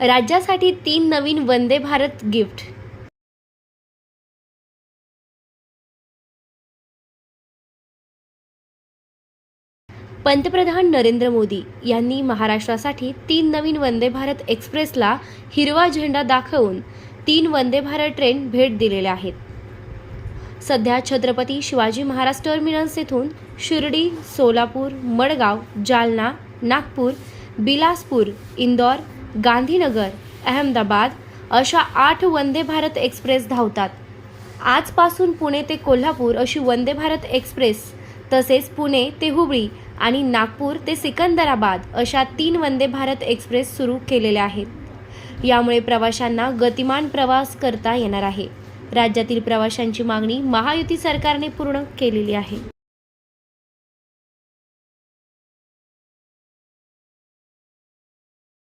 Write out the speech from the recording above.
राज्यासाठी तीन नवीन वंदे भारत गिफ्ट. पंतप्रधान नरेंद्र मोदी यांनी महाराष्ट्रासाठी तीन नवीन वंदे भारत एक्सप्रेसला हिरवा झेंडा दाखवून तीन वंदे भारत ट्रेन भेट दिलेल्या आहेत. सध्या छत्रपती शिवाजी महाराज टर्मिनस येथून शिर्डी सोलापूर मडगाव जालना नागपूर बिलासपूर इंदौर गांधीनगर अहमदाबाद अशा आठ वंदे भारत एक्सप्रेस धावतात. आजपासून पुणे ते कोल्हापूर अशी वंदे भारत एक्सप्रेस तसेच पुणे ते हुबळी आणि नागपूर ते सिकंदराबाद अशा तीन वंदे भारत एक्सप्रेस सुरू केलेल्या आहेत. यामुळे प्रवाशांना गतिमान प्रवास करता येणार आहे. राज्यातील प्रवाशांची मागणी महायुती सरकारने पूर्ण केलेली आहे.